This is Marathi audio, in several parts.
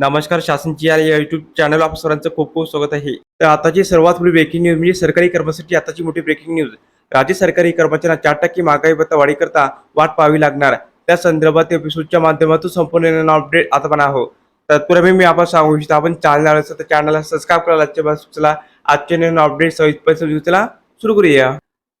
नमस्कार शासनची या युट्यूब चॅनल आप सर्वांचं खूप खूप स्वागत आहे. तर आताची सर्वात मोठी ब्रेकिंग न्यूज म्हणजे सरकारी कर्मचारी आताची मोठी ब्रेकिंग न्यूज राज्य सरकारी कर्मचाऱ्यांना चार टक्के महागाई भत्ता वाढीकरता वाट पाहावी लागणार. त्या संदर्भात एपिसोडच्या माध्यमातून संपूर्ण अपडेट आता पण आहो तत्पूर्वी मी आपण सांगू इच्छितो आपण चॅनल तर चॅनलला सबस्क्राईब करायला आजच्या बस चला आजचे नवीन अपडेट सविस्तर चला सुरू करूया.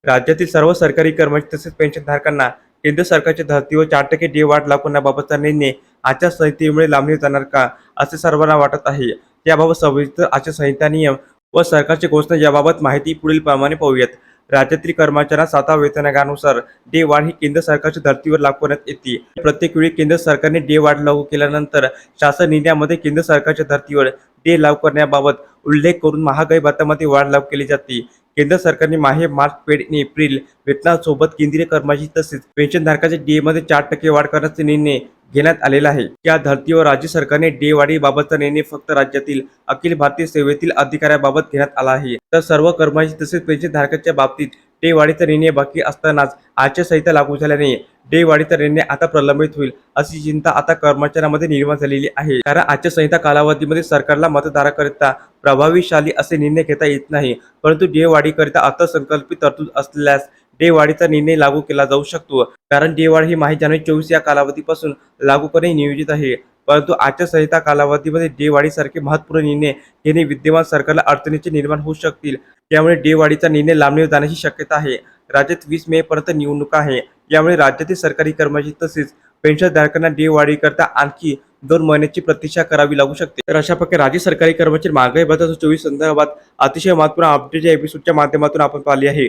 राज्यातील सर्व सरकारी कर्मचारी तसेच पेन्शनधारकांना केंद्र सरकारच्या धर्तीवर चार टक्के डे वाढ लागू करण्याबाबतचा निर्णय आचारसंहितेमुळे लांबणी जाणार का असे सर्वांना वाटत आहे. याबाबत सविस्तर आचारसंहिता नियम व सरकारची घोषणा याबाबत माहिती पुढील प्रमाणे पाहूयात. राज्यातील कर्मचाऱ्यांना सातवा वेतनानुसार डे वाढ ही केंद्र सरकारच्या धर्तीवर लागू करण्यात येते. प्रत्येक वेळी केंद्र सरकारने डे वाढ लागू केल्यानंतर शासन निर्णयामध्ये केंद्र सरकारच्या धर्तीवर डे लागू करण्याबाबत उल्लेख करून महागाई भत्त्यामध्ये वाढ लागू केली जाते. केंद्र सरकारने माहे मार्च पेड आणि एप्रिल वेतनासोबत केंद्रीय कर्मचारी तसेच पेन्शनधारकाच्या डे मध्ये चार टक्के वाढ करण्याचे निर्णय घेण्यात आलेला आहे. या धर्तीवर राज्य सरकारने डे वाढीबाबतचा निर्णय फक्त राज्यातील अखिल भारतीय सेवेतील अधिकाऱ्याबाबत घेण्यात आला आहे. तर सर्व कर्मचारी तसेच पेन्शनधारकाच्या बाबतीत डे वाढीचा निर्णय बाकी असतानाच आचारसंहिता लागू झाल्याने डे वाढीचा निर्णय आता प्रलंबित होईल अशी चिंता आता कर्मचाऱ्यांमध्ये निर्माण झालेली आहे. कारण आचारसंहिता कालावधीमध्ये सरकारला मतदाराकरिता प्रभावीशाली असे निर्णय घेता येत नाही. परंतु डे वाढीकरिता अर्थसंकल्पित तरतूद असल्यास डेवाढीचा निर्णय लागू केला जाऊ शकतो. कारण डेवाढ ही माही जानेवारी चोवीस या कालावधीपासून लागू करणे नियोजित आहे. परंतु आचारसंहिता कालावधीमध्ये डेवाढीसारखे महत्त्वपूर्ण निर्णय घेणे विद्यमान सरकारला अडचणीचे निर्माण होऊ शकतील. त्यामुळे डेवाढीचा निर्णय लांबणीवर जाण्याची शक्यता आहे. राज्यात वीस मे पर्यंत निवडणुका आहे. यामुळे राज्यातील सरकारी कर्मचारी तसेच पेन्शनधारकांना डेवाढीकरता आणखी दोन महिन्याची प्रतीक्षा करावी लागू शकते. तर अशा प्रकारे राज्य सरकारी कर्मचारी महागाई भत्ता चोवीस संदर्भात अतिशय महत्त्वपूर्ण अपडेट या एपिसोडच्या माध्यमातून आपण पाहिली आहे.